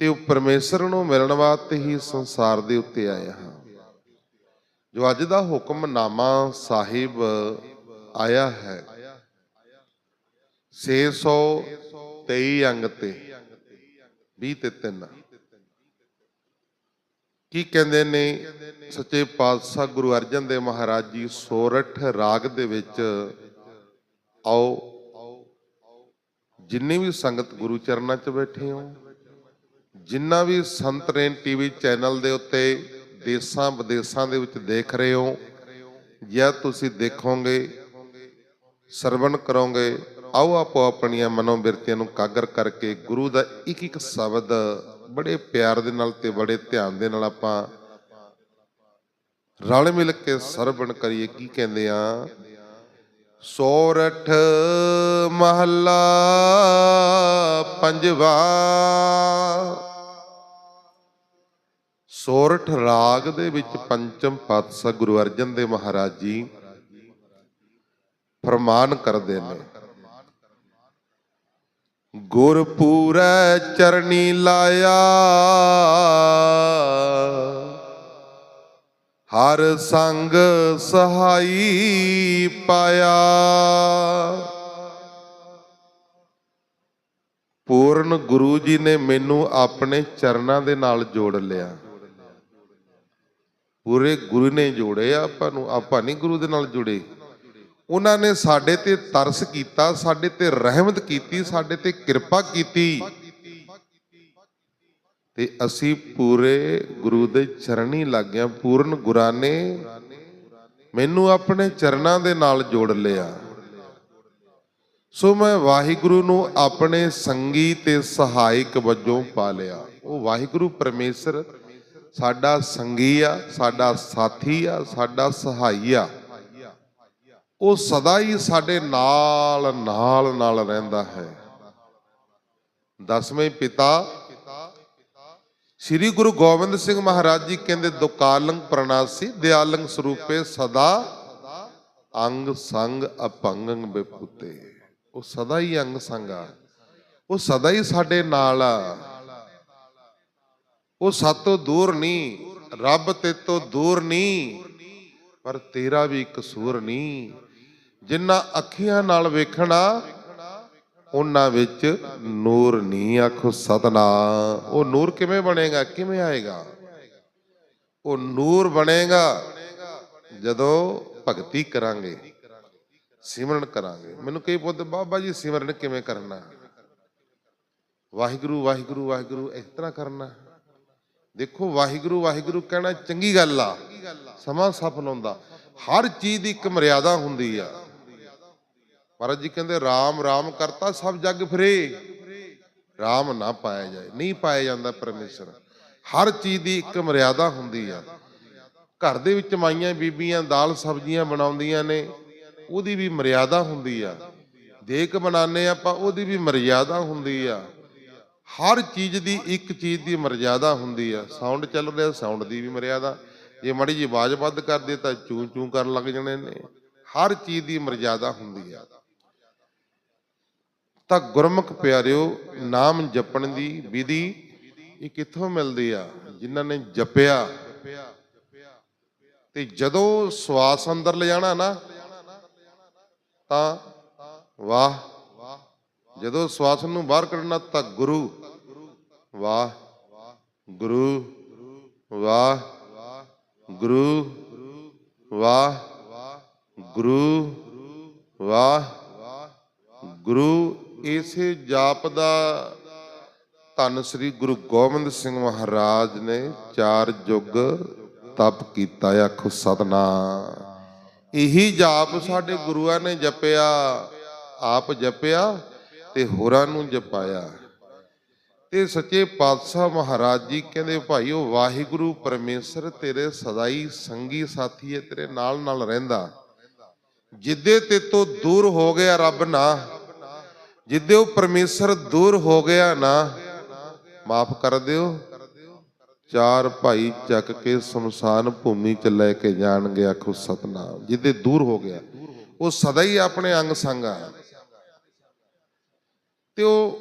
ਤੇ ਉਹ ਪਰਮੇਸ਼ਰ ਨੂੰ ਮਿਲਣ ਵਾਸਤੇ ਹੀ ਸੰਸਾਰ ਦੇ ਉੱਤੇ ਆਇਆ ਹਾਂ। ਜੋ ਅੱਜ ਦਾ ਹੁਕਮਨਾਮਾ ਸਾਹਿਬ ਆਇਆ ਹੈ 623 ਅੰਗ ਤੇ 20 ਤੇ 3 ਕੀ ਕਹਿੰਦੇ ਨੇ ਸੱਚੇ ਪਾਤਸ਼ਾਹ ਗੁਰੂ ਅਰਜਨ ਦੇਵ ਮਹਾਰਾਜ ਜੀ ਸੋਰਠ ਰਾਗ ਦੇ ਵਿੱਚ, ਆਓ, ਜਿੰਨੀ ਵੀ ਸੰਗਤ ਗੁਰੂ ਚਰਨਾਂ 'ਚ ਬੈਠੇ ਹੋ ਜਿੰਨਾ ਵੀ ਸੰਤ ਰੇਨ ਟੀਵੀ ਚੈਨਲ ਦੇ ਉੱਤੇ ਦੇਸਾਂ ਵਿਦੇਸਾਂ ਦੇ ਵਿੱਚ ਦੇਖ ਰਹੇ ਹੋ, ਜਾਂ ਤੁਸੀਂ ਦੇਖੋਗੇ, ਸਰਵਣ ਕਰੋਗੇ, ਆਓ ਆਪੋ ਆਪਣੀਆਂ ਮਨੋਬਿਰਤੀਆਂ ਨੂੰ ਕਾਗਰ ਕਰਕੇ ਗੁਰੂ ਦਾ ਇੱਕ ਇੱਕ ਸ਼ਬਦ ਬੜੇ ਪਿਆਰ ਦੇ ਨਾਲ ਤੇ ਬੜੇ ਧਿਆਨ ਦੇ ਨਾਲ ਆਪਾਂ ਰਲ ਮਿਲ ਕੇ ਸਰਵਣ ਕਰੀਏ, ਕੀ ਕਹਿੰਦੇ ਆ? ਸੋਰਠ ਮਹੱਲਾ ਪੰਜਵਾ ਸੋਰਠ ਰਾਗ ਦੇ ਵਿੱਚ ਪੰਚਮ ਪਾਤਸ਼ਾਹ ਗੁਰੂ ਅਰਜਨ ਦੇਵ ਮਹਾਰਾਜ ਜੀ ਫਰਮਾਨ ਕਰਦੇ ਨੇ। ਗੁਰਪੂਰੈ ਚਰਣੀ ਲਾਇਆ, ਹਰ ਸੰਗ ਸਹਾਈ ਪਾਇਆ। ਪੂਰਨ ਗੁਰੂ ਜੀ ਨੇ ਮੈਨੂੰ ਆਪਣੇ ਚਰਨਾਂ ਦੇ ਨਾਲ ਜੋੜ ਲਿਆ। ਪੂਰੇ ਗੁਰੂ ਨੇ ਜੋੜੇ ਆਪਾਂ ਨੂੰ, ਆਪਾਂ ਨਹੀਂ ਗੁਰੂ ਦੇ ਨਾਲ ਜੁੜੇ। ਉਹਨਾਂ ਨੇ ਸਾਡੇ ਤੇ ਤਰਸ ਕੀਤਾ, ਸਾਡੇ ਤੇ ਰਹਿਮਤ ਕੀਤੀ, ਸਾਡੇ ਤੇ ਕਿਰਪਾ ਕੀਤੀ। ਤੇ ਅਸੀਂ ਪੂਰੇ ਗੁਰੂ ਦੇ ਚਰਣੀ ਲੱਗ ਗਿਆ ਪੂਰਨ ਗੁਰਾਂ ਨੇ ਮੈਨੂੰ ਆਪਣੇ ਚਰਨਾਂ ਦੇ ਨਾਲ ਜੋੜ ਲਿਆ। ਸੋ ਮੈਂ ਵਾਹਿਗੁਰੂ ਨੂੰ ਆਪਣੇ ਸੰਗੀ ਤੇ ਸਹਾਇਕ ਵਜੋਂ ਪਾ ਲਿਆ। ਉਹ ਵਾਹਿਗੁਰੂ ਪਰਮੇਸ਼ਰ ਸਾਡਾ ਸੰਗੀ ਆ, ਸਾਡਾ ਸਾਥੀ ਆ, ਸਾਡਾ ਸਹਾਈ ਆ। ਉਹ ਸਦਾ ਹੀ ਸਾਡੇ ਨਾਲ ਨਾਲ ਨਾਲ ਰਹਿੰਦਾ ਹੈ। ਦਸਵੇਂ ਪਿਤਾ, ਸ੍ਰੀ ਗੁਰੂ ਗੋਬਿੰਦ ਸਿੰਘ ਮਹਾਰਾਜ ਜੀ ਕਹਿੰਦੇ, ਦੁਕਾਲੰਗ ਪ੍ਰਣਾਸੀ, ਦਿਆਲੰਗ ਸਰੂਪੇ ਸਦਾ ਅੰਗ ਸੰਗ ਅਪੰਗੰ ਬਿਪੁਤੇ। ਉਹ ਸਦਾ ਹੀ ਅੰਗ ਸੰਗ ਆ। ਉਹ ਸਦਾ ਹੀ ਸਾਡੇ ਨਾਲ ਆ। ਉਹ ਸਾਤੋਂ ਦੂਰ ਨਹੀਂ, ਰੱਬ ਤੇ ਤੋਂ ਦੂਰ ਨਹੀਂ, ਪਰ ਤੇਰਾ ਵੀ ਕਸੂਰ ਨਹੀਂ। ਜਿੰਨਾ ਅੱਖੀਆਂ ਨਾਲ ਵੇਖਣਾ, ਉਹਨਾਂ ਵਿੱਚ ਨੂਰ ਨਹੀਂ। ਆਖੋ ਸਤਨਾਮ। ਉਹ ਨੂਰ ਕਿਵੇਂ ਬਣੇਗਾ? ਕਿਵੇਂ ਆਏਗਾ? ਉਹ ਨੂਰ ਬਣੇਗਾ ਜਦੋਂ ਭਗਤੀ ਕਰਾਂਗੇ, ਸਿਮਰਨ ਕਰਾਂਗੇ। ਮੈਨੂੰ ਕਈ ਪੁੱਤ, ਬਾਬਾ ਜੀ, ਸਿਮਰਨ ਕਿਵੇਂ ਕਰਨਾ? ਵਾਹਿਗੁਰੂ ਵਾਹਿਗੁਰੂ ਵਾਹਿਗੁਰੂ, ਇਸ ਤਰ੍ਹਾਂ ਕਰਨਾ। ਦੇਖੋ ਵਾਹਿਗੁਰੂ ਵਾਹਿਗੁਰੂ ਕਹਿਣਾ ਚੰਗੀ ਗੱਲ ਆ। ਸਮਾਂ ਸਫਲ ਹੁੰਦਾ ਹਰ ਚੀਜ਼ ਦੀ ਇੱਕ ਮਰਿਆਦਾ ਹੁੰਦੀ ਆ। ਮਹਾਰਾਜ ਜੀ ਕਹਿੰਦੇ RAM RAM ਕਰਤਾ ਸਭ ਜਗ ਫਿਰੇ। RAM ਨਾ ਪਾਇਆ ਜਾਏ। ਨਹੀਂ ਪਾਇਆ ਜਾਂਦਾ ਪਰਮੇਸ਼ਰ। ਹਰ ਚੀਜ਼ ਦੀ ਇੱਕ ਮਰਿਆਦਾ ਹੁੰਦੀ ਆ। ਘਰ ਦੇ ਵਿੱਚ ਮਾਈਆਂ, ਬੀਬੀਆਂ, ਦਾਲ, ਸਬਜ਼ੀਆਂ ਬਣਾਉਂਦੀਆਂ ਨੇ। ਉਹਦੀ ਵੀ ਮਰਿਆਦਾ ਹੁੰਦੀ ਆ। ਦੇਖ ਬਣਾਉਂਦੇ ਆਪਾਂ, ਉਹਦੀ ਵੀ ਮਰਿਆਦਾ ਹੁੰਦੀ ਆ। ਹਰ ਚੀਜ਼ ਦੀ ਇੱਕ ਚੀਜ਼ ਦੀ ਮਰਿਆਦਾ ਹੁੰਦੀ ਆ। ਸਾਊਂਡ ਚੱਲ ਰਿਹਾ, ਸਾਊਂਡ ਦੀ ਵੀ ਮਰਿਆਦਾ ਜੇ ਮੜੀ ਜੀ ਆਵਾਜ਼ ਵੱਧ ਕਰਦੇ ਤਾਂ ਚੂੰ ਚੂੰ ਕਰਨ ਲੱਗ ਜਣੇ ਨੇ। ਹਰ ਚੀਜ਼ ਦੀ ਮਰਿਆਦਾ ਹੁੰਦੀ ਆ। ਤਾਂ ਗੁਰਮੁਖ ਪਿਆਰਿਓ, ਨਾਮ ਜਪਣ ਦੀ ਵਿਧੀ ਇਹ ਕਿੱਥੋਂ ਮਿਲਦੀ ਆ? ਜਿਨ੍ਹਾਂ ਨੇ ਜਪਿਆ। ਤੇ ਜਦੋਂ ਸਵਾਸ ਅੰਦਰ ਲਿਜਾਣਾ ਨਾ, ਤਾਂ ਵਾਹ ਜਦੋਂ ਸਵਾਸ ਨੂੰ ਬਾਹਰ ਕੱਢਣਾ ਤਾਂ ਗੁਰੂ। ਵਾਹ। ਗੁਰੂ। ਵਾਹ। ਗੁਰੂ। ਵਾਹ। ਗੁਰੂ। ਵਾਹ। ਗੁਰੂ। ਇਸੇ ਜਾਪ ਦਾ ਧੰਨ ਸ੍ਰੀ ਗੁਰੂ ਗੋਬਿੰਦ ਸਿੰਘ ਮਹਾਰਾਜ ਨੇ ਚਾਰ ਯੁੱਗ ਤਪ ਕੀਤਾ ਆਖੋ ਸਤਨਾਮ। ਇਹੀ ਜਾਪ ਸਾਡੇ ਗੁਰੂਆਂ ਨੇ ਜਪਿਆ, ਆਪ ਜਪਿਆ ਤੇ ਹੋਰਾਂ ਨੂੰ ਜਪਾਇਆ। ਤੇ ਸੱਚੇ ਪਾਤਸ਼ਾਹ ਮਹਾਰਾਜ ਜੀ ਕਹਿੰਦੇ ਭਾਈਓ ਵਾਹਿਗੁਰੂ ਪਰਮੇਸ਼ਰ ਤੇਰੇ ਸਦਾਈ ਸੰਗੀ ਸਾਥੀ ਹੈ, ਤੇਰੇ ਨਾਲ ਨਾਲ ਰਹਿੰਦਾ। ਜਿੱਦੇ ਤੇ ਤੋਂ ਦੂਰ ਹੋ ਗਿਆ ਰੱਬ ਨਾ, ਜਿੱਦੇ ਉਹ ਪਰਮੇਸ਼ਰ ਦੂਰ ਹੋ ਗਿਆ ਨਾ, ਮਾਫ ਕਰ ਦਿਓ। ਚਾਰ ਭਾਈ ਚੱਕ ਕੇ ਸ਼ਮਸ਼ਾਨ ਭੂਮੀ ਚ ਲੈ ਕੇ ਜਾਣਗੇ ਆਖੋ ਸਤਨਾਮ। ਜਿੱਦੇ ਦੂਰ ਹੋ ਗਿਆ, ਉਹ ਸਦਾ ਹੀ ਆਪਣੇ ਅੰਗ ਸੰਗ ਆ। ਤੇ ਉਹ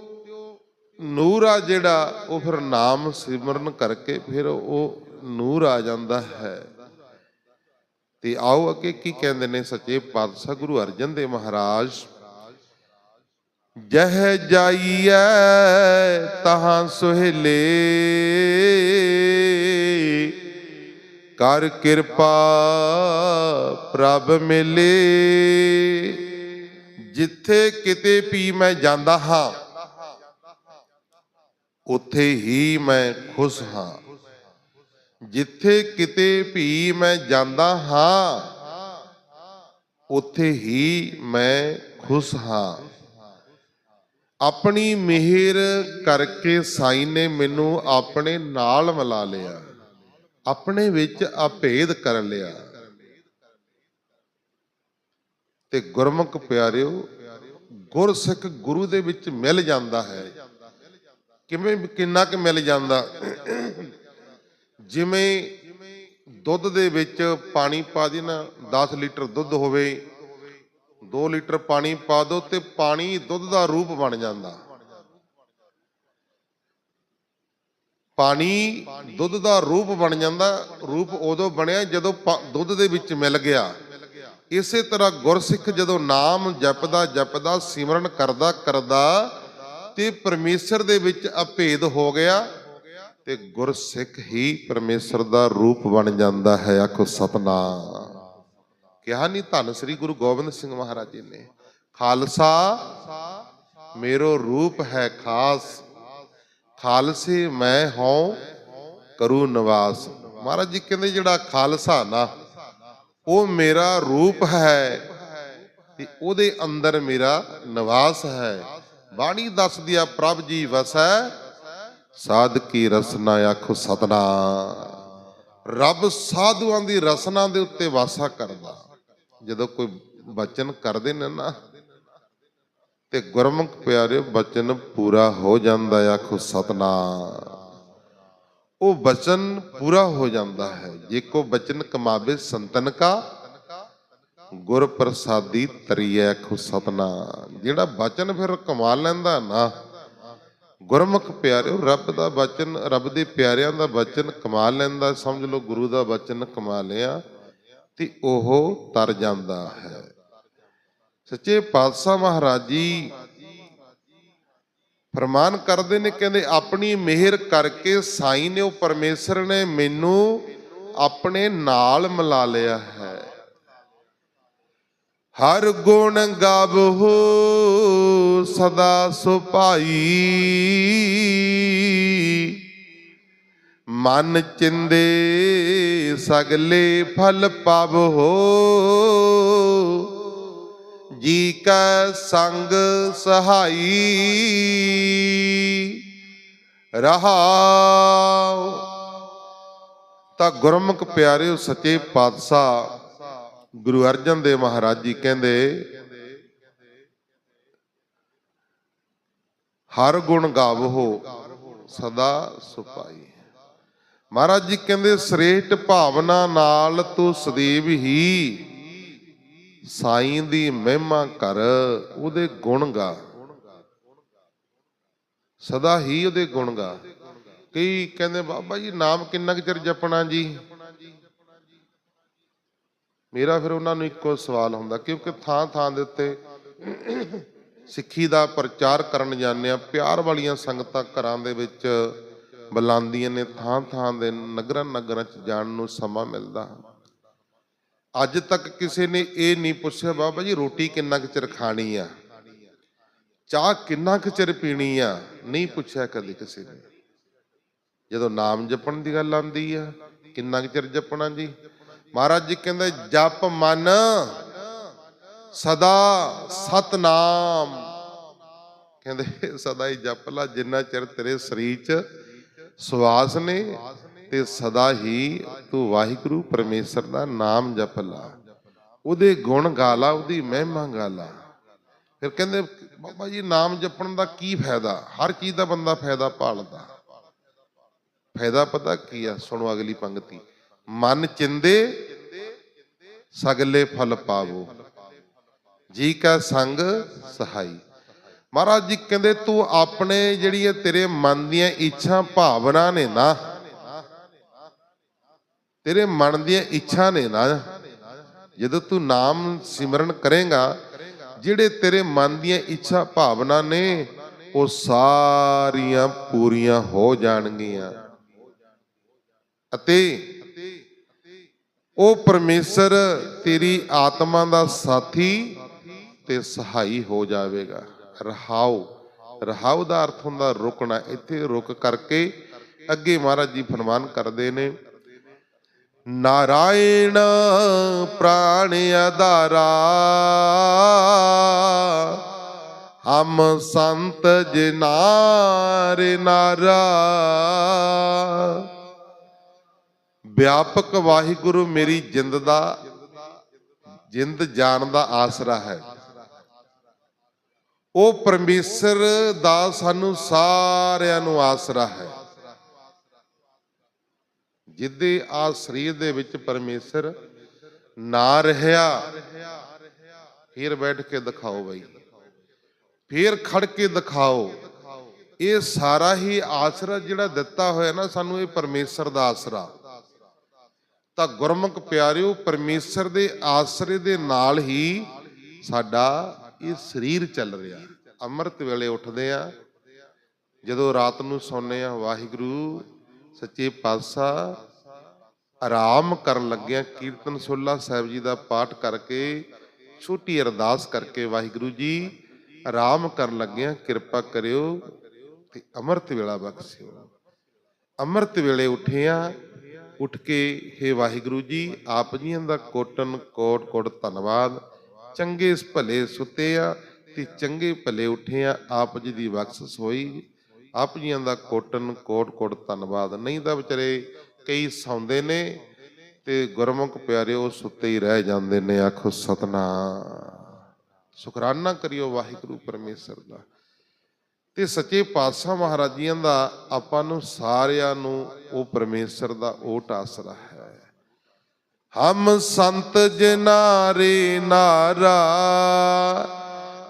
ਨੂਰ ਆ ਜਿਹੜਾ ਉਹ ਫਿਰ ਨਾਮ ਸਿਮਰਨ ਕਰਕੇ ਫਿਰ ਉਹ ਨੂਰ ਆ ਜਾਂਦਾ ਹੈ। ਤੇ ਆਓ ਅੱਗੇ ਕੀ ਕਹਿੰਦੇ ਨੇ ਸੱਚੇ ਪਾਤਸ਼ਾਹ ਗੁਰੂ ਅਰਜਨ ਦੇਵ ਮਹਾਰਾਜ। ਜਹ ਜਾਈਐ ਤਹਾਂ ਸੁਹੇਲੇ, ਕਰ ਕਿਰਪਾ ਪ੍ਰਭ ਮਿਲੇ। ਜਿੱਥੇ ਕਿਤੇ ਵੀ ਮੈਂ ਜਾਂਦਾ ਹਾਂ, ਉੱਥੇ ਹੀ ਮੈਂ ਖੁਸ਼ ਹਾਂ। ਜਿੱਥੇ ਕਿਤੇ ਵੀ ਮੈਂ ਜਾਂਦਾ ਹਾਂ, ਉੱਥੇ ਹੀ ਮੈਂ ਖੁਸ਼ ਹਾਂ। ਆਪਣੀ ਮਿਹਰ ਕਰਕੇ ਸਾਈ ਨੇ ਮੈਨੂੰ ਆਪਣੇ ਨਾਲ ਮਿਲਾ ਲਿਆ। ਆਪਣੇ ਵਿੱਚ ਅਭੇਦ ਕਰ ਲਿਆ। ਤੇ ਗੁਰਮੁਖ ਪਿਆਰਿਓ, ਗੁਰਸਿੱਖ ਗੁਰੂ ਦੇ ਵਿੱਚ ਮਿਲ ਜਾਂਦਾ ਹੈ। ਕਿਵੇਂ, ਕਿੰਨਾ ਕੁ ਮਿਲ ਜਾਂਦਾ? ਜਿਵੇਂ ਦੁੱਧ ਦੇ ਵਿੱਚ ਪਾਣੀ ਪਾ ਦੇਣਾ 10 ਲੀਟਰ ਦੁੱਧ ਹੋਵੇ 2 ਲੀਟਰ ਪਾਣੀ ਪਾ ਦਿਓ ਤੇ ਪਾਣੀ ਦੁੱਧ ਦਾ ਰੂਪ ਬਣ ਜਾਂਦਾ। ਪਾਣੀ ਦੁੱਧ ਦਾ ਰੂਪ ਬਣ ਜਾਂਦਾ, ਰੂਪ ਉਦੋਂ ਬਣਿਆ ਜਦੋਂ ਪਾ- ਦੁੱਧ ਦੇ ਵਿੱਚ ਮਿਲ ਗਿਆ। ਇਸੇ ਤਰ੍ਹਾਂ ਗੁਰਸਿੱਖ ਜਦੋਂ ਨਾਮ ਜਪਦਾ ਜਪਦਾ, ਸਿਮਰਨ ਕਰਦਾ ਕਰਦਾ, ਤੇ ਪਰਮੇਸ਼ਰ ਦੇ ਵਿੱਚ ਅਭੇਦ ਹੋ ਗਿਆ ਤੇ ਗੁਰਸਿੱਖ ਹੀ ਪਰਮੇਸ਼ਰ ਦਾ ਰੂਪ ਬਣ ਜਾਂਦਾ ਹੈ, ਆਖੋ ਸਤਨਾਮ। ਕਿਹਾ ਨਹੀਂ ਧੰਨ ਸ੍ਰੀ ਗੁਰੂ ਗੋਬਿੰਦ ਸਿੰਘ ਮਹਾਰਾਜ ਜੀ ਨੇ, ਖਾਲਸਾ ਮੇਰੋ ਰੂਪ ਹੈ ਖਾਸ, ਖਾਲਸੇ ਮੈਂ ਹਉ, ਕਰੂ ਨਿਵਾਸ। ਮਹਾਰਾਜ ਜੀ ਕਹਿੰਦੇ ਜਿਹੜਾ ਖਾਲਸਾ ਨਾ ਉਹ ਮੇਰਾ ਰੂਪ ਹੈ ਤੇ ਉਹਦੇ ਅੰਦਰ ਮੇਰਾ ਨਿਵਾਸ ਹੈ। ਬਾਣੀ ਦੱਸਦੀ ਆ, ਪ੍ਰਭ ਜੀ ਵਸੈ, ਸਾਧ ਕੀ ਰਸਨਾ ਆਖੋ ਸਤਨਾਮ। ਰੱਬ ਸਾਧੂਆਂ ਦੀ ਰਸਨਾ ਦੇ ਉੱਤੇ ਵਾਸਾ ਕਰਦਾ। ਜਦੋਂ ਕੋਈ ਬਚਨ ਕਰਦੇ ਨੇ ਨਾ, ਤੇ ਗੁਰਮੁਖ ਪਿਆਰੇ ਬਚਨ ਪੂਰਾ ਹੋ ਜਾਂਦਾ ਆਖੋ ਸਤਨਾਮ। ਉਹ ਬਚਨ ਪੂਰਾ ਹੋ ਜਾਂਦਾ ਹੈ। ਜੇ ਕੋ ਬਚਨ ਕਮਾਵੇ ਸੰਤਨ ਕਾ, ਗੁਰ ਪ੍ਰਸਾਦੀ ਤਰੀਐ ਆਖੋ ਸਤਨਾਮ। ਜਿਹੜਾ ਬਚਨ ਫਿਰ ਕਮਾ ਲੈਂਦਾ ਨਾ, ਗੁਰਮੁਖ ਪਿਆਰਿਓ, ਰੱਬ ਦਾ ਬਚਨ ਰੱਬ ਦੇ ਪਿਆਰਿਆਂ ਦਾ ਬਚਨ ਕਮਾ ਲੈਂਦਾ, ਸਮਝ ਲਓ ਗੁਰੂ ਦਾ ਬਚਨ ਕਮਾ ਲਿਆ, ਤੇ ਉਹ ਤਰ ਜਾਂਦਾ ਹੈ। ਸੱਚੇ ਪਾਤਸ਼ਾਹ ਮਹਾਰਾਜ ਜੀ ਫਰਮਾਨ ਕਰਦੇ ਨੇ, ਕਹਿੰਦੇ ਆਪਣੀ ਮਿਹਰ ਕਰਕੇ ਸਾਈਂ ਨੇ, ਉਹ ਪਰਮੇਸ਼ਰ ਨੇ ਮੈਨੂੰ ਆਪਣੇ ਨਾਲ ਮਿਲਾ ਲਿਆ ਹੈ। ਹਰ ਗੁਣ ਗਾਵੋ ਸਦਾ ਸੁਭਾਈ। ਮਨ ਚਿੰਦੇ ਸਗਲੇ ਫਲ ਪਾਵੋ। ਜੀ ਕਾ ਸੰਗ ਸਹਾਈ। ਰਹਾਉ। ਤਾਂ ਗੁਰਮੁਖ ਪਿਆਰਿਓ ਸੱਚੇ ਪਾਤਸ਼ਾਹ ਗੁਰੂ ਅਰਜਨ ਦੇਵ ਮਹਾਰਾਜ ਜੀ ਕਹਿੰਦੇ, ਹਰ ਗੁਣ ਗਾਵੋ ਸਦਾ ਸੁਪਾਈ। ਮਹਾਰਾਜ ਜੀ ਕਹਿੰਦੇ, ਸ੍ਰੇਸ਼ਟ ਭਾਵਨਾ ਨਾਲ ਤੂੰ ਸਦੀਵ ਹੀ। ਸਾਈਂ ਦੀ ਮਹਿਮਾ ਕਰ, ਉਹਦੇ ਗੁਣ ਗਾ। ਸਦਾ ਹੀ ਉਹਦੇ ਗੁਣ ਗਾ। ਕਈ ਕਹਿੰਦੇ, ਬਾਬਾ ਜੀ, ਨਾਮ ਕਿੰਨਾ ਕੁ ਚਿਰ ਜਪਣਾ ਜੀ? ਮੇਰਾ ਫਿਰ ਉਹਨਾਂ ਨੂੰ ਇੱਕੋ ਸਵਾਲ ਹੁੰਦਾ, ਕਿਉਂਕਿ ਥਾਂ ਥਾਂ ਦੇ ਉੱਤੇ ਸਿੱਖੀ ਦਾ ਪ੍ਰਚਾਰ ਕਰਨ ਜਾਂਦੇ ਆ ਪਿਆਰ ਵਾਲੀਆਂ ਸੰਗਤਾਂ ਘਰਾਂ ਦੇ ਵਿੱਚ ਬੁਲਾਉਂਦੀਆਂ ਨੇ ਥਾਂ ਥਾਂ ਦੇ ਨਗਰਾਂ ਨਗਰਾਂ ਚ ਜਾਣ ਨੂੰ ਸਮਾਂ ਮਿਲਦਾ। ਅੱਜ ਤੱਕ ਕਿਸੇ ਨੇ ਇਹ ਨਹੀਂ ਪੁੱਛਿਆ, ਬਾਬਾ ਜੀ ਰੋਟੀ ਕਿੰਨਾ ਕੁ ਚਿਰ ਖਾਣੀ ਆ? ਚਾਹ ਕਿੰਨਾ ਕੁ ਚਿਰ ਪੀਣੀ ਆ? ਨਹੀਂ ਪੁੱਛਿਆ ਕਦੇ ਕਿਸੇ ਨੇ। ਜਦੋਂ ਨਾਮ ਜਪਣ ਦੀ ਗੱਲ ਆਉਂਦੀ ਆ, ਕਿੰਨਾ ਕੁ ਚਿਰ ਜਪਣਾ ਜੀ? ਮਹਾਰਾਜ ਜੀ ਕਹਿੰਦੇ, ਜਪ ਮਨ, ਸਦਾ ਸਤਨਾਮ। ਕਹਿੰਦੇ, ਸਦਾ ਹੀ ਜਪ ਲਾ, ਜਿੰਨਾ ਚਿਰ ਤੇਰੇ ਸਰੀਰ 'ਚ ਸਵਾਸ ਨੇ ਤੇ ਸਦਾ ਹੀ ਤੂੰ ਵਾਹਿਗੁਰੂ ਪਰਮੇਸ਼ਰ ਦਾ ਨਾਮ ਜਪ ਲਾ। ਉਹਦੇ ਗੁਣ ਗਾ ਲਾ, ਉਹਦੀ ਮਹਿਮਾ ਗਾ ਲਾ। ਫਿਰ ਕਹਿੰਦੇ, ਬਾਬਾ ਜੀ, ਨਾਮ ਜਪਣ ਦਾ ਕੀ ਫਾਇਦਾ? ਹਰ ਚੀਜ਼ ਦਾ ਬੰਦਾ ਫਾਇਦਾ ਭਾਲਦਾ। ਫਾਇਦਾ ਪਤਾ ਕੀ ਆ? ਸੁਣੋ ਅਗਲੀ ਪੰਕਤੀ। ਮਨ ਚਿੰਦੇ, ਸਗਲੇ ਫਲ ਪਾਵੋ। ਜੀ ਕਾ ਸੰਗ ਸਹਾਈ। ਮਹਾਰਾਜ ਜੀ ਕਹਿੰਦੇ, ਤੂੰ ਆਪਣੇ ਜਿਹੜੀਆਂ ਤੇਰੇ ਮਨ ਦੀਆਂ ਇੱਛਾ, ਭਾਵਨਾ ਨੇ ਨਾ ਤੇਰੇ ਮਨ ਦੀਆਂ ਇੱਛਾ ਨੇ ਨਾ। ਜਦੋਂ ਤੂੰ ਨਾਮ ਸਿਮਰਨ ਕਰੇਗਾ, ਜਿਹੜੇ ਤੇਰੇ ਮਨ ਦੀਆਂ ਇੱਛਾ ਭਾਵਨਾ ਨੇ, ਉਹ ਸਾਰੀਆਂ ਪੂਰੀਆਂ ਹੋ ਜਾਣਗੀਆਂ। ਅਤੇ ਉਹ ਪਰਮੇਸ਼ਰ ਤੇਰੀ ਆਤਮਾ ਦਾ ਸਾਥੀ ਤੇ ਸਹਾਈ ਹੋ ਜਾਵੇਗਾ। ਰਹਾਉ ਰਹਾਉ ਦਾ ਅਰਥ ਹੁੰਦਾ ਰੁਕਣਾ। ਇੱਥੇ ਰੁਕ ਕਰਕੇ ਅੱਗੇ ਮਹਾਰਾਜ ਜੀ ਫਰਮਾਨ ਕਰਦੇ ਨੇ ਨਾਰਾਇਣ ਪ੍ਰਾਣ ਆਧਾਰਾ। ਹਮ ਸੰਤ ਜਿਨਾਰੇ ਨਾਰਾ। ਵਿਆਪਕ ਵਾਹਿਗੁਰੂ ਮੇਰੀ ਜਿੰਦ ਦਾ, ਜਿੰਦ ਜਾਣ ਦਾ ਆਸਰਾ ਹੈ। ਉਹ ਪਰਮੇਸ਼ਰ ਦਾ ਸਾਨੂੰ ਸਾਰਿਆਂ ਨੂੰ ਆਸਰਾ ਹੈ। ਜਿੱਦੇ ਆ ਸਰੀਰ ਦੇ ਵਿੱਚ ਪਰਮੇਸ਼ਰ ਨਾ ਰਹਿਆ, ਫਿਰ ਬੈਠ ਕੇ ਦਿਖਾਓ ਬਈ। ਫਿਰ ਖੜ ਕੇ ਦਿਖਾਓ। ਇਹ ਸਾਰਾ ਹੀ ਆਸਰਾ ਜਿਹੜਾ ਦਿੱਤਾ ਹੋਇਆ ਨਾ, ਸਾਨੂੰ ਇਹ ਪਰਮੇਸ਼ਰ ਦਾ ਆਸਰਾ। ਤਾਂ ਗੁਰਮੁਖ ਪਿਆਰਿਓ, ਪਰਮੇਸ਼ਰ ਦੇ ਆਸਰੇ ਦੇ ਨਾਲ ਹੀ ਸਾਡਾ ਇਹ ਸਰੀਰ ਚੱਲ ਰਿਹਾ। ਅੰਮ੍ਰਿਤ ਵੇਲੇ ਉੱਠਦੇ ਆ, ਜਦੋਂ ਰਾਤ ਨੂੰ ਸੌਂਦੇ ਆ, ਵਾਹਿਗੁਰੂ ਸੱਚੇ ਪਾਤਸ਼ਾਹ, ਆਰਾਮ ਕਰਨ ਲੱਗਿਆ ਕੀਰਤਨ ਸੋਲਾ ਸਾਹਿਬ ਜੀ ਦਾ ਪਾਠ ਕਰਕੇ ਛੋਟੀ ਅਰਦਾਸ ਕਰਕੇ ਵਾਹਿਗੁਰੂ ਜੀ, ਆਰਾਮ ਕਰਨ ਲੱਗਿਆ ਕਿਰਪਾ ਕਰਿਓ ਤੇ ਅੰਮ੍ਰਿਤ ਵੇਲਾ ਬਖਸ਼ਿਓ। ਅੰਮ੍ਰਿਤ ਵੇਲੇ ਉੱਠਿਆ ਉੱਠ ਕੇ हे ਵਾਹਿਗੁਰੂ ਜੀ, ਆਪ ਜੀਆਂ ਦਾ ਕੋਟਨ ਕੋਟ ਕੋਟ ਧੰਨਵਾਦ। ਚੰਗੇ ਭਲੇ ਸੁੱਤੇ ਆ ਤੇ ਚੰਗੇ ਭਲੇ ਉੱਠੇ ਆ ਆਪ ਜੀ ਦੀ ਬਖਸ਼ਿਸ਼ ਹੋਈ। ਆਪ ਜੀਆਂ ਦਾ ਕੋਟਨ ਕੋਟ ਕੋਟ ਧੰਨਵਾਦ। ਨਹੀਂ ਤਾਂ ਵਿਚਾਰੇ ਕਈ ਸੌਂਦੇ ਨੇ ਤੇ ਗੁਰਮੁਖ ਪਿਆਰੇ ਉਹ ਸੁੱਤੇ ਹੀ ਰਹਿ ਜਾਂਦੇ ਨੇ। ਆਖੋ ਸਤਨਾ ਸ਼ੁਕਰਾਨਾ ਕਰਿਓ ਵਾਹਿਗੁਰੂ ਪਰਮੇਸ਼ਰ ਦਾ। ਤੇ ਸੱਚੇ ਪਾਤਸ਼ਾਹ ਮਹਾਰਾਜੀਆਂ ਦਾ ਆਪਾਂ ਨੂੰ ਸਾਰਿਆਂ ਨੂੰ ਉਹ ਪਰਮੇਸ਼ਰ ਦਾ ਓਟ ਆਸਰਾ ਹੈ। ਹਮ ਸੰਤ ਜਨਾਰੇ ਨਾਰਾ,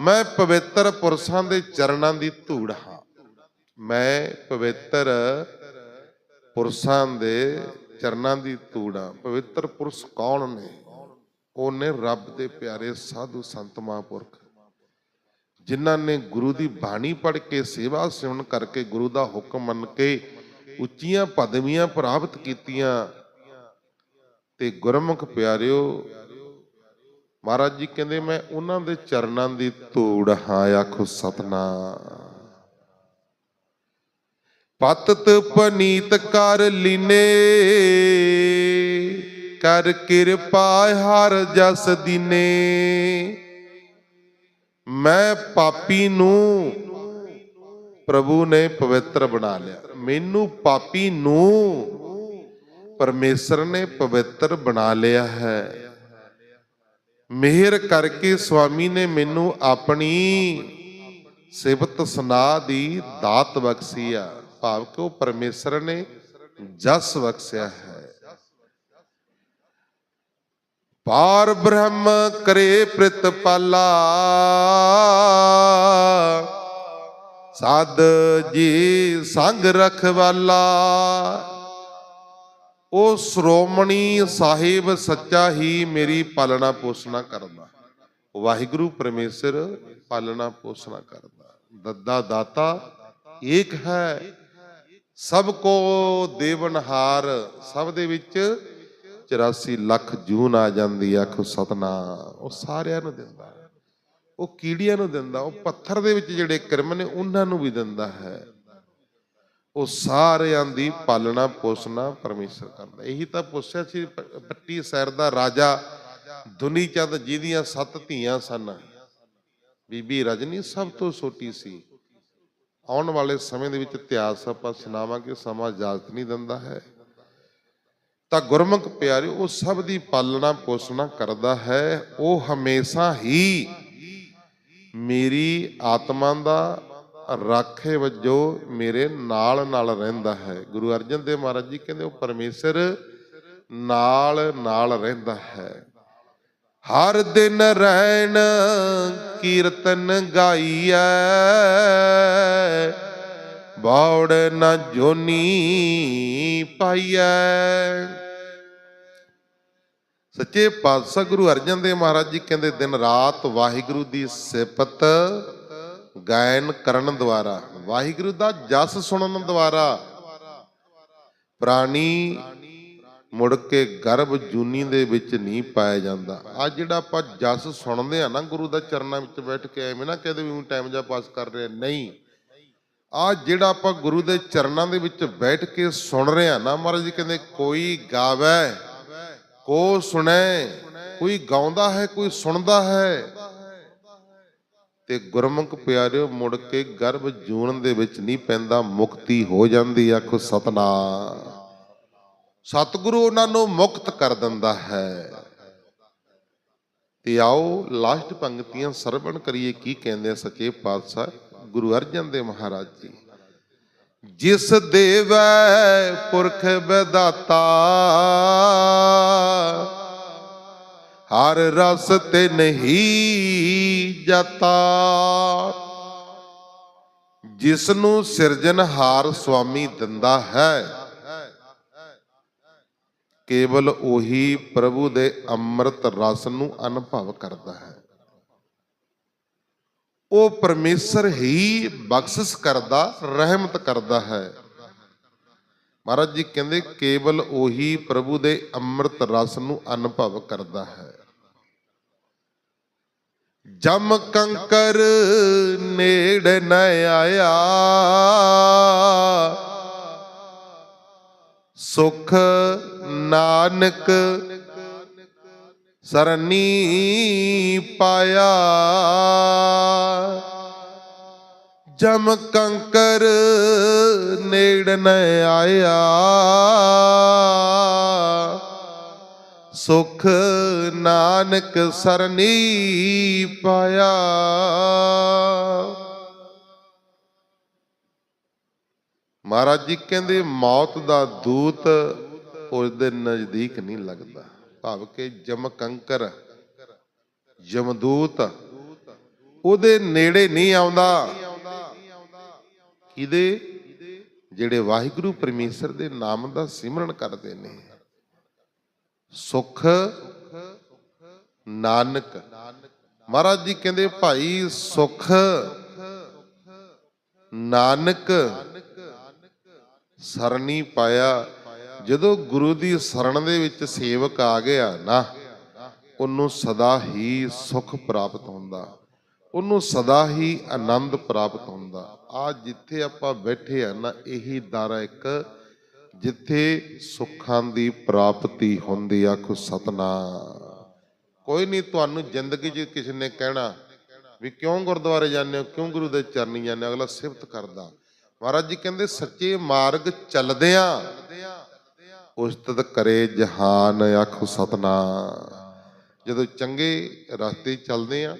ਮੈਂ ਪਵਿੱਤਰ ਪੁਰਸ਼ਾਂ ਦੇ ਚਰਨਾਂ ਦੀ ਧੂੜ ਹਾਂ। ਮੈਂ ਪਵਿੱਤਰ ਪੁਰਸ਼ਾਂ ਦੇ ਚਰਨਾਂ ਦੀ ਧੂੜ ਹਾਂ। ਪਵਿੱਤਰ ਪੁਰਸ਼ ਕੌਣ ਨੇ? ਉਹ ਨੇ? ਰੱਬ ਦੇ ਪਿਆਰੇ ਸਾਧੂ ਸੰਤ ਮਹਾਂਪੁਰਖ। ਜਿਨ੍ਹਾਂ ਨੇ ਗੁਰੂ ਦੀ ਬਾਣੀ ਪੜ੍ਹ ਕੇ, ਸੇਵਾ ਸਿਮਰਨ ਕਰਕੇ, ਗੁਰੂ ਦਾ ਹੁਕਮ ਮੰਨ ਕੇ ਉੱਚੀਆਂ ਪਦਵੀਆਂ ਪ੍ਰਾਪਤ ਕੀਤੀਆਂ। ਤੇ ਗੁਰਮੁਖ ਪਿਆਰਿਓ, ਮਹਾਰਾਜ ਜੀ ਕਹਿੰਦੇ, ਮੈਂ ਉਹਨਾਂ ਦੇ ਚਰਨਾਂ ਦੀ ਧੂੜ ਹਾਂ, ਆਖੋ ਸਤਨਾਮ। ਪਤਤ ਪਨੀਤ ਕਰ ਲੀਨੇ, ਕਰ ਕਿਰਪਾ ਹਰ ਜਸ ਦੀਨੇ। ਮੈਂ ਪਾਪੀ ਨੂੰ ਪ੍ਰਭੂ ਨੇ ਪਵਿੱਤਰ ਬਣਾ ਲਿਆ। ਮੈਨੂੰ ਪਾਪੀ ਨੂੰ ਪਰਮੇਸ਼ਰ ਨੇ ਪਵਿੱਤਰ ਬਣਾ ਲਿਆ ਹੈ। ਮਿਹਰ ਕਰਕੇ ਸੁਆਮੀ ਨੇ ਮੈਨੂੰ ਆਪਣੀ ਸਿਫਤ ਸੁਨਾ ਦੀ ਦਾਤ ਬਖਸ਼ੀ ਆ। ਭਾਵ ਕਿ ਉਹ ਪਰਮੇਸ਼ਰ ਨੇ ਜਸ ਬਖਸ਼ਿਆ ਹੈ। ਪਾਰ ਬ੍ਰਹਮ ਕਰੇ ਪ੍ਰਿਤਪਾਲਾ ਸਦ ਜੀ ਸੰਗ ਰਖਵਾਲਾ। ਉਹ ਸ਼੍ਰੋਮਣੀ ਸਾਹਿਬ ਸੱਚਾ ਹੀ ਮੇਰੀ ਪਾਲਣਾ ਪੋਸ਼ਣਾ ਕਰਦਾ। ਵਾਹਿਗੁਰੂ ਪਰਮੇਸ਼ਰ ਪਾਲਣਾ ਪੋਸ਼ਣਾ ਕਰਦਾ। ਦੱਦਾ ਦਾਤਾ ਏਕ ਹੈ ਸਭ ਕੋ ਦੇਵਨਹਾਰ ਸਭ ਦੇ ਵਿੱਚ 84 ਲੱਖ ਜੂਨ ਆ ਜਾਂਦੀ ਆਖੋ ਸਤਨਾਮ। ਉਹ ਸਾਰਿਆਂ ਨੂੰ ਦਿੰਦਾ ਉਹ ਕੀੜੀਆਂ ਨੂੰ ਦਿੰਦਾ, ਉਹ ਪੱਥਰ ਦੇ ਵਿੱਚ ਜਿਹੜੇ ਕਿਰਮ ਨੇ, ਉਹਨਾਂ ਨੂੰ ਵੀ ਦਿੰਦਾ ਹੈ। ਉਹ ਸਾਰਿਆਂ ਦੀ ਪਾਲਣਾ, ਪੋਸ਼ਣਾ ਪਰਮੇਸ਼ਰ ਕਰਦਾ ਇਹੀ ਤਾਂ ਪੁੱਛਿਆ ਸੀ ਪੱਟੀ ਸੈਰ ਦਾ ਰਾਜਾ ਦੁਨੀ ਚੰਦ ਜਿਹਦੀਆਂ ਸੱਤ ਧੀਆਂ ਸਨ। ਬੀਬੀ ਰਜਨੀ ਸਭ ਤੋਂ ਛੋਟੀ ਸੀ। ਆਉਣ ਵਾਲੇ ਸਮੇਂ ਦੇ ਵਿੱਚ ਇਤਿਹਾਸ ਆਪਾਂ ਸੁਣਾਵਾਂਗੇ, ਸਮਾਂ ਇਜਾਜ਼ਤ ਨਹੀਂ ਦਿੰਦਾ ਹੈ। ਤਾਂ ਗੁਰਮੁਖ ਪਿਆਰੇ ਉਹ ਸਭ ਦੀ ਪਾਲਣਾ ਪੋਸ਼ਣਾ ਕਰਦਾ ਹੈ। ਉਹ ਹਮੇਸ਼ਾ ਹੀ ਮੇਰੀ ਆਤਮਾ ਦਾ ਰਾਖੇ ਵਜੋਂ ਮੇਰੇ ਨਾਲ ਨਾਲ ਰਹਿੰਦਾ ਹੈ। ਗੁਰੂ ਅਰਜਨ ਦੇਵ ਮਹਾਰਾਜ ਜੀ ਕਹਿੰਦੇ, ਉਹ ਪਰਮੇਸ਼ਰ ਨਾਲ ਨਾਲ ਰਹਿੰਦਾ ਹੈ। ਹਰ ਦਿਨ ਰਹਿਣ ਕੀਰਤਨ ਗਾਈਐ। ਬਾਉੜ ਨਾ ਜੋਨੀ ਪਾਈਐ। ਸੱਚੇ ਪਾਤਸ਼ਾਹ ਗੁਰੂ ਅਰਜਨ ਦੇਵ ਮਹਾਰਾਜ ਜੀ ਕਹਿੰਦੇ, ਦਿਨ ਰਾਤ ਵਾਹਿਗੁਰੂ ਦੀ ਸਿਫਤ ਗਾਇਨ ਕਰਨ ਦੁਆਰਾ, ਵਾਹਿਗੁਰੂ ਦਾ ਜਸ ਸੁਣਨ ਦੁਆਰਾ, ਪ੍ਰਾਣੀ ਮੁੜ ਕੇ ਗਰਭ ਜੂਨੀ ਦੇ ਵਿੱਚ ਨਹੀਂ ਪਾਇਆ ਜਾਂਦਾ। ਆ ਜਿਹੜਾ ਆਪਾਂ ਜਸ ਸੁਣਦੇ ਆ ਨਾ, ਗੁਰੂ ਦਾ ਚਰਨਾਂ ਵਿੱਚ ਬੈਠ ਕੇ ਐਵੇਂ ਨਾ ਕਹਦੇ ਵੀ ਟਾਈਮ ਜਾ ਪਾਸ ਕਰ ਰਹੇ। ਨਹੀਂ। ਆ ਜਿਹੜਾ ਆਪਾਂ ਗੁਰੂ ਦੇ ਚਰਨਾਂ ਦੇ ਵਿੱਚ ਬੈਠ ਕੇ ਸੁਣ ਰਹੇ ਆ ਨਾ, ਮਹਾਰਾਜ ਜੀ ਕਹਿੰਦੇ, ਕੋਈ ਗਾਵੇ, ਕੋ ਸੁਣੇ, ਕੋਈ ਗਾਉਂਦਾ ਹੈ, ਕੋਈ ਸੁਣਦਾ ਹੈ। ਤੇ ਗੁਰਮੁਖ ਪਿਆਰਿਓ, ਮੁੜ ਕੇ ਗਰਭ ਜੂਨ ਦੇ ਵਿੱਚ ਨਹੀਂ ਪੈਂਦਾ, ਮੁਕਤੀ ਹੋ ਜਾਂਦੀ ਆਖੋ ਸਤਨਾਮ। ਸਤਿਗੁਰੂ ਉਹਨਾਂ ਨੂੰ ਮੁਕਤ ਕਰ ਦਿੰਦਾ ਹੈ। ਤੇ ਆਓ ਲਾਸਟ ਪੰਕਤੀਆਂ ਸਰਵਣ ਕਰੀਏ, ਕੀ ਕਹਿੰਦੇ ਆ ਸੱਚੇ ਪਾਤਸ਼ਾਹ ਗੁਰੂ ਅਰਜਨ ਦੇਵ ਮਹਾਰਾਜ ਜੀ। ਜਿਸ ਦੇਵੈ ਪੁਰਖ ਵਿਦਾਤਾ ਹਰ ਰਸ ਤੇ ਨਹੀਂ ਜਤਾ। ਜਿਸ ਨੂੰ ਸਿਰਜਣਹਾਰ ਸੁਆਮੀ ਦਿੰਦਾ ਹੈ ਕੇਵਲ ਉਹੀ ਪ੍ਰਭੂ ਦੇ ਅੰਮ੍ਰਿਤ ਰਸ ਨੂੰ ਅਨੁਭਵ ਕਰਦਾ ਹੈ। ਉਹ ਪਰਮੇਸ਼ਰ ਹੀ ਬਖਸ਼ਿਸ਼ ਕਰਦਾ, ਰਹਿਮਤ ਕਰਦਾ ਹੈ। ਮਹਾਰਾਜ ਜੀ ਕਹਿੰਦੇ, ਕੇਵਲ ਉਹੀ ਪ੍ਰਭੂ ਦੇ ਅੰਮ੍ਰਿਤ ਰਸ ਨੂੰ ਅਨੁਭਵ ਕਰਦਾ ਹੈ। ਜਮ ਕੰਕਰ ਨੇੜ ਨ ਆਇਆ, ਸੁਖ ਨਾਨਕ ਸਰਨੀ ਪਾਇਆ। ਜਮ ਕੰਕਰ ਨੇੜ ਨ ਆਇਆ। ਸੁਖ ਨਾਨਕ ਸਰਨੀ ਪਾਇਆ। ਮਹਾਰਾਜ ਜੀ ਕਹਿੰਦੇ, ਮੌਤ ਦਾ ਦੂਤ ਉਸ ਦੇ ਨਜ਼ਦੀਕ ਨਹੀਂ ਲੱਗਦਾ। ਭਾਵ ਕਿ ਜਮ ਜਮਦੂਤ ਉਹਦੇ ਨੇੜੇ ਨਹੀਂ ਆਉਂਦਾ। ਕਿਹਦੇ? ਜਿਹੜੇ ਵਾਹਿਗੁਰੂ ਪਰਮੇਸ਼ਰ ਦੇ ਨਾਮ ਦਾ ਸਿਮਰਨ ਕਰਦੇ ਨੇ। ਸੁਖ, ਨਾਨਕ। ਮਹਾਰਾਜ ਜੀ ਕਹਿੰਦੇ, ਭਾਈ, ਸੁਖ, ਨਾਨਕ, ਸਰਣੀ ਪਾਇਆ ਜਦੋਂ ਗੁਰੂ ਦੀ ਸ਼ਰਨ ਦੇ ਵਿੱਚ ਸੇਵਕ ਆ ਗਿਆ ਨਾ, ਉਹਨੂੰ ਸਦਾ ਹੀ ਸੁਖ ਪ੍ਰਾਪਤ ਹੁੰਦਾ। ਉਹਨੂੰ ਸਦਾ ਹੀ ਆਨੰਦ ਪ੍ਰਾਪਤ ਹੁੰਦਾ। ਆ ਜਿੱਥੇ ਆਪਾਂ ਬੈਠੇ ਆ ਨਾ, ਇਹੀ ਦਰ ਇੱਕ, ਜਿੱਥੇ ਸੁੱਖਾਂ ਦੀ ਪ੍ਰਾਪਤੀ ਹੁੰਦੀ ਆਖੋ ਸਤਨਾਮ। ਕੋਈ ਨਹੀਂ, ਤੁਹਾਨੂੰ ਜ਼ਿੰਦਗੀ 'ਚ ਕਿਸੇ ਨੇ ਕਹਿਣਾ ਵੀ ਕਿਉਂ ਗੁਰਦੁਆਰੇ ਜਾਂਦੇ ਹੋ, ਕਿਉਂ ਗੁਰੂ ਦੇ ਚਰਨੀ ਜਾਂਦੇ ਹੋ? ਅਗਲਾ ਸਿਫਤ ਕਰਦਾ। ਮਹਾਰਾਜ ਜੀ ਕਹਿੰਦੇ, ਸੱਚੇ ਮਾਰਗ ਚੱਲਦਿਆਂ ਉਸਤਤ ਕਰੇ ਜਹਾਨ ਆਖੋ ਸਤਨਾਮ। ਜਦੋਂ ਚੰਗੇ ਰਸਤੇ ਚੱਲਦੇ ਆ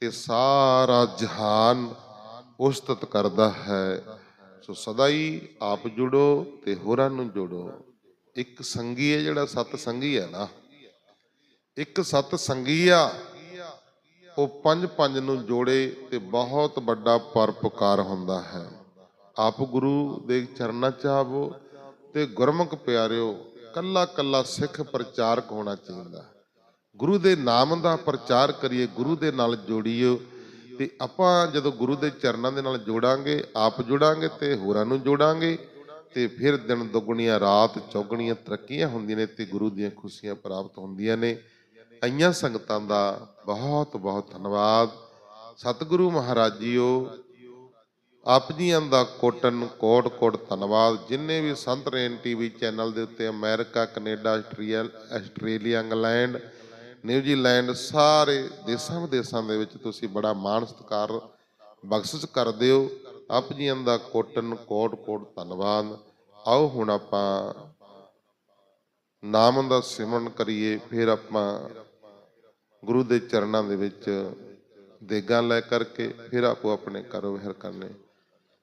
ਤੇ ਸਾਰਾ ਜਹਾਨ ਉਸਤਤ ਕਰਦਾ ਹੈ, ਸੋ ਸਦਾ ਹੀ ਆਪ ਜੁੜੋ ਤੇ ਹੋਰਾਂ ਨੂੰ ਜੋੜੋ। ਇੱਕ ਸੰਗੀ ਹੈ ਜਿਹੜਾ ਸਤ ਸੰਗੀ ਹੈ ਨਾ। ਇੱਕ ਸਤ ਸੰਗੀ ਆ, ਉਹ ਪੰਜ ਪੰਜ ਨੂੰ ਜੋੜੇ ਤੇ ਬਹੁਤ ਵੱਡਾ ਪਰਪਕਾਰ ਹੁੰਦਾ ਹੈ। ਆਪ ਗੁਰੂ ਦੇ ਚਰਨਾਂ ਚ ਆਵੋ ਤੇ ਗੁਰਮੁਖ ਪਿਆਰਿਓ, ਕੱਲਾ ਕੱਲਾ ਸਿੱਖ ਪ੍ਰਚਾਰਕ ਹੋਣਾ ਚਾਹੀਦਾ। ਗੁਰੂ ਦੇ ਨਾਮ ਦਾ ਪ੍ਰਚਾਰ ਕਰੀਏ, ਗੁਰੂ ਦੇ ਨਾਲ ਜੋੜੀਏ ਤੇ ਆਪਾਂ ਜਦੋਂ ਗੁਰੂ ਦੇ ਚਰਨਾਂ ਦੇ ਨਾਲ ਜੋੜਾਂਗੇ, ਆਪ ਜੋੜਾਂਗੇ ਤੇ ਹੋਰਾਂ ਨੂੰ ਜੋੜਾਂਗੇ ਤੇ ਫਿਰ ਦਿਨ ਦੁੱਗਣੀਆਂ, ਰਾਤ ਚੌਗਣੀਆਂ ਤਰੱਕੀਆਂ ਹੁੰਦੀਆਂ ਨੇ ਤੇ ਗੁਰੂ ਦੀਆਂ ਖੁਸ਼ੀਆਂ ਪ੍ਰਾਪਤ ਹੁੰਦੀਆਂ ਨੇ। ਆਈਆਂ ਸੰਗਤਾਂ ਦਾ ਬਹੁਤ ਬਹੁਤ ਧੰਨਵਾਦ। ਸਤਿਗੁਰੂ ਮਹਾਰਾਜ ਜੀਓ ਆਪ ਜੀਆਂ ਦਾ ਕੋਟਨ ਕੋਟ ਕੋਟ ਧੰਨਵਾਦ। ਜਿੰਨੇ ਵੀ ਸੰਤ ਰੇਨ ਟੀਵੀ ਚੈਨਲ ਦੇ ਉੱਤੇ America, Canada, Austria, Australia, England, New Zealand, ਸਾਰੇ ਦੇਸ਼ਾਂ ਵਿਦੇਸ਼ਾਂ ਦੇ ਵਿੱਚ ਤੁਸੀਂ ਬੜਾ ਮਾਣ ਸਤਿਕਾਰ ਬਖਸ਼ਿਸ਼ ਕਰਦੇ ਹੋ। ਆਪ ਜੀਆਂ ਦਾ ਕੋਟਨ ਕੋਟ ਕੋਟ ਧੰਨਵਾਦ। ਆਓ ਹੁਣ ਆਪਾਂ ਨਾਮ ਦਾ ਸਿਮਰਨ ਕਰੀਏ, ਫਿਰ ਆਪਾਂ ਗੁਰੂ ਦੇ ਚਰਨਾਂ ਦੇ ਵਿੱਚ ਦੇਗਾਂ ਲੈ ਕਰਕੇ ਫਿਰ ਆਪੋ ਆਪਣੇ ਕਰੋ ਵਿਹਰ ਕਰਨੇ।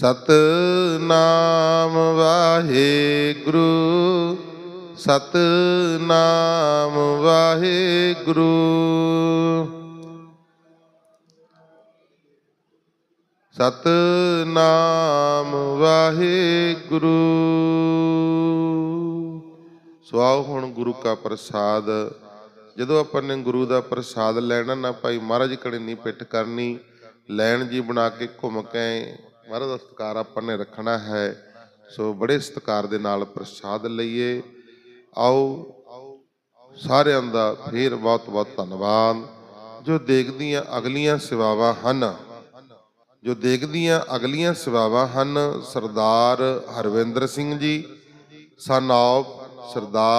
ਸਤਨਾਮ ਵਾਹਿਗੁਰੂ ਸਤਨਾਮ ਵਾਹਿਗੁਰੂ। ਸਤਨਾਮ ਵਾਹਿਗੁਰੂ। ਸੋ ਆਓ ਹੁਣ ਗੁਰੂ ਕਾ ਪ੍ਰਸਾਦ। ਜਦੋਂ ਆਪਾਂ ਨੇ ਗੁਰੂ ਦਾ ਪ੍ਰਸਾਦ ਲੈਣਾ ਨਾ, ਭਾਈ ਮਹਾਰਾਜ ਕੜੇ ਨਹੀਂ ਪਿੱਠ ਕਰਨੀ, ਲੈਣ ਜੀ ਬਣਾ ਕੇ ਘੁੰਮ ਕੇ ਮਹਾਰਾਜ ਦਾ ਸਤਿਕਾਰ ਆਪਾਂ ਨੇ ਰੱਖਣਾ ਹੈ। ਸੋ ਬੜੇ ਸਤਿਕਾਰ ਦੇ ਨਾਲ ਪ੍ਰਸਾਦ ਲਈਏ। ਆਓ, ਸਾਰਿਆਂ ਦਾ ਫੇਰ ਬਹੁਤ ਬਹੁਤ ਧੰਨਵਾਦ। ਜੋ ਦੇਖਦੀਆਂ ਅਗਲੀਆਂ ਸੇਵਾਵਾਂ ਹਨ, ਜੋ ਦੇਖਦੀਆਂ ਅਗਲੀਆਂ ਸੇਵਾਵਾਂ ਹਨ, ਸਰਦਾਰ Harvinder Singh ji son of Sardar